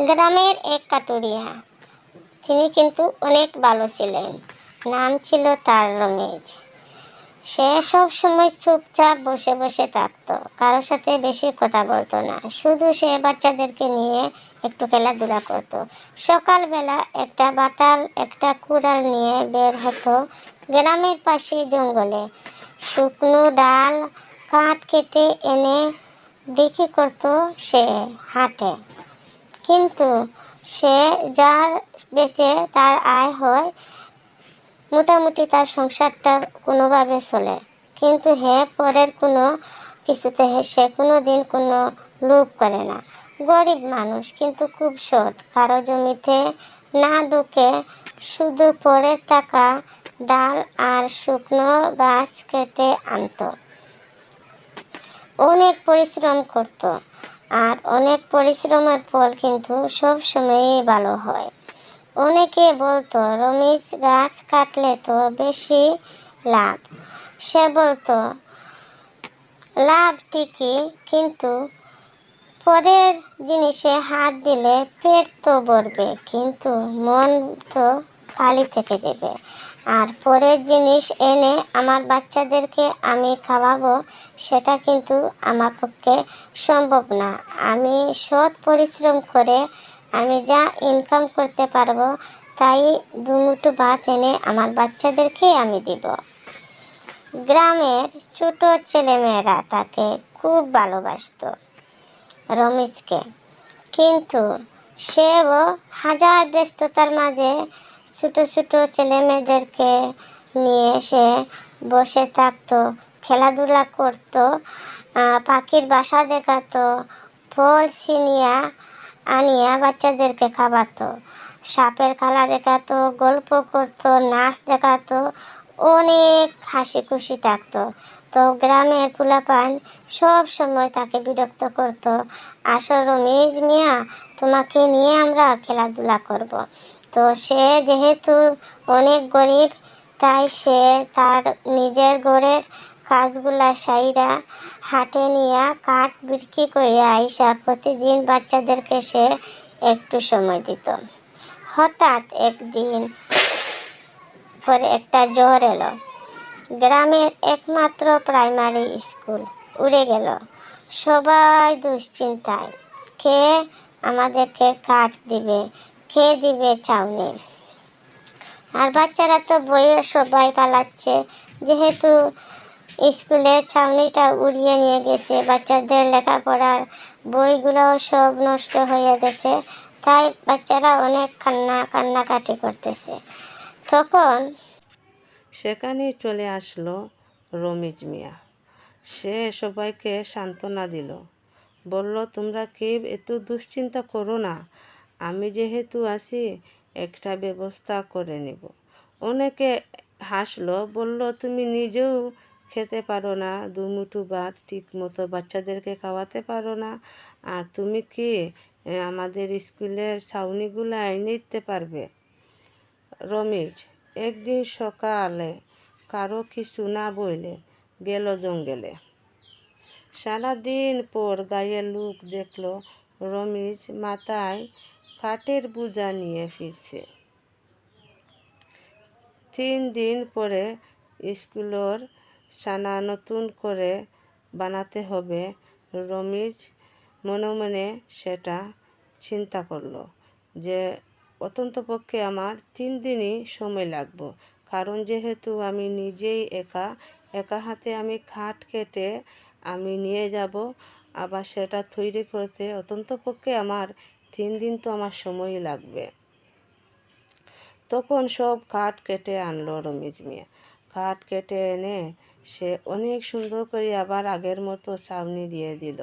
গ্রামের এক কাটুরিয়া। তিনি কিন্তু অনেক ভালো ছিলেন। নাম ছিল তার রমেশ। সে সব সময় চুপচাপ বসে বসে থাকতো। কারোর সাথে বেশি কথা বলতো না। শুধু সে বাচ্চাদেরকে নিয়ে একটু খেলাধুলা করতো। সকালবেলা একটা বাটাল, একটা কুড়াল নিয়ে বের হতো গ্রামের পাশে জঙ্গলে। শুকনো ডাল, কাঠ কেটে এনে বিক্রি করতো সে হাটে। কিন্তু সে যার বেচে তার আয় হয়, মোটামুটি তার সংসারটা কোনোভাবে চলে। কিন্তু হে পরের কোনো কিছুতে সে কোনো দিন কোনো লোভ করে না। গরিব মানুষ কিন্তু খুব সৎ। কারও জমিতে না ঢুকে শুধু পরে থাকা ডাল আর শুকনো গাছ কেটে আনতো। অনেক পরিশ্রম করত। আর অনেক পরিশ্রমের ফল কিন্তু সব সময়ই ভালো হয়। অনেকে বলতো, রমেশ গাছ কাটলে তো বেশি লাভ। সে বলতো, লাভ ঠিকই, কিন্তু পরের জিনিসে হাত দিলে পেট তো ভরবে, কিন্তু মন তো খালি থেকে যাবে। আর পরের জিনিস এনে আমার বাচ্চাদেরকে আমি খাওয়াবো, সেটা কিন্তু আমার পক্ষে সম্ভব না। আমি সৎ পরিশ্রম করে আমি যা ইনকাম করতে পারব, তাই দুমুঠো ভাত এনে আমার বাচ্চাদেরকে আমি দিব। গ্রামের ছোট ছেলেমেয়েরা তাকে খুব ভালোবাসতো, রমেশকে। কিন্তু সেও হাজার ব্যস্ততার মাঝে ছোট ছোট ছেলে মেয়েদেরকে নিয়ে এসে বসে থাকতো, খেলাধুলা করতো পাখির বাসা দেখাতো, ফল ছিনিয়া আনিয়া বাচ্চাদেরকে খাওয়াতো, সাপের খেলা দেখাতো, গল্প করতো, নাচ দেখাতো, অনেক হাসি খুশি থাকতো তো গ্রামের কুলাপান সব সময় তাকে বিরক্ত করতো আসো রমেশ মিয়া, তোমাকে নিয়ে আমরা খেলাধুলা করব। তো সে যেহেতু অনেক গরিব, তাই সে তার নিজের ঘরের কাজগুলা সাইরা হাটে নিয়ে কাঠ বিক্রি করে আইসা প্রতিদিন বাচ্চাদেরকে সে একটু সময় দিত। হঠাৎ একদিন করে একটা জ্বর এলো। গ্রামের একমাত্র প্রাইমারি স্কুল উড়ে গেল। সবাই দুশ্চিন্তায়, কে আমাদেরকে কাঠ দিবে কে দিবে চাউনি আর বাচ্চারা তো বইয়ে সবাই পালাচ্ছে। যেহেতু স্কুলে ছাউনিটা উড়িয়ে নিয়ে গেছে, বাচ্চাদের লেখাপড়ার বইগুলোও সব নষ্ট হয়ে গেছে, তাই বাচ্চারা অনেক কান্না, কান্নাকাটি করতেছে। তখন সেখানেই চলে আসলো রমিজ মিয়া। সে সবাইকে সান্ত্বনা দিল। বলল, তোমরা কেউ এত দুশ্চিন্তা করো না। আমি যেহেতু আছি, একটা ব্যবস্থা করে নেব। অনেকে হাসলো, বলল, তুমি নিজেও খেতে পারো না দুমুঠো ভাত ঠিক মতো বাচ্চাদেরকে খাওয়াতে পারো না। আর তুমি কি আমাদের স্কুলের ছাউনিগুলো এনে দিতে পারবে? রমেশ, একদিন সকালে কারও কিছু না বইলে গেল জঙ্গলে। সারাদিন পর গায়ের লোক দেখল রমেশ মাথায় কাঠের বোঝা নিয়ে ফিরছে। তিন দিন পরে স্কুলের সানা নতুন করে বানাতে হবে। রমেশ মনে মনে সেটা চিন্তা করল যে, অত্যন্ত পক্ষে আমার তিন দিনই সময় লাগবে। কারণ যেহেতু আমি নিজেই একা একা হাতে আমি খাট কেটে আমি নিয়ে যাব, আবার সেটা তৈরি করতে অত্যন্ত পক্ষে আমার তিন দিন তো আমার সময় লাগবে। তখন সব কাঠ কেটে আনলো রমেশ মিয়া। কাঠ কেটে এনে সে অনেক সুন্দর করে আবার আগের মতো ছাউনি দিয়ে দিল।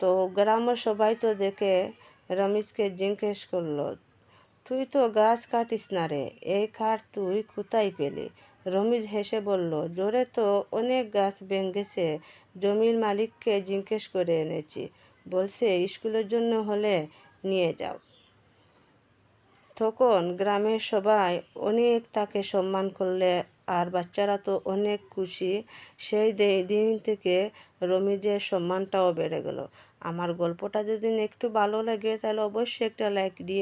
তো গ্রামের সবাই তো দেখে রমেশকে জিজ্ঞেস করল, তুই তো গাছ কাটিস না রে, এই কাঠ তুই কোথায় পেলি? রমেশ হেসে বলল, জোরে তো অনেক গাছ ভেঙেছে, জমির মালিককে জিজ্ঞেস করে এনেছি। বলছে, স্কুলের জন্য হলে নিয়ে যাও। তখন গ্রামের সবাই অনেক তাকে সম্মান করলে, আর বাচ্চারা তো অনেক খুশি। সেই দিন থেকে রমিজের সম্মানটাও বেড়ে গেল। আমার গল্পটা যদি একটু ভালো লাগে, তাহলে অবশ্যই একটা লাইক দিয়ে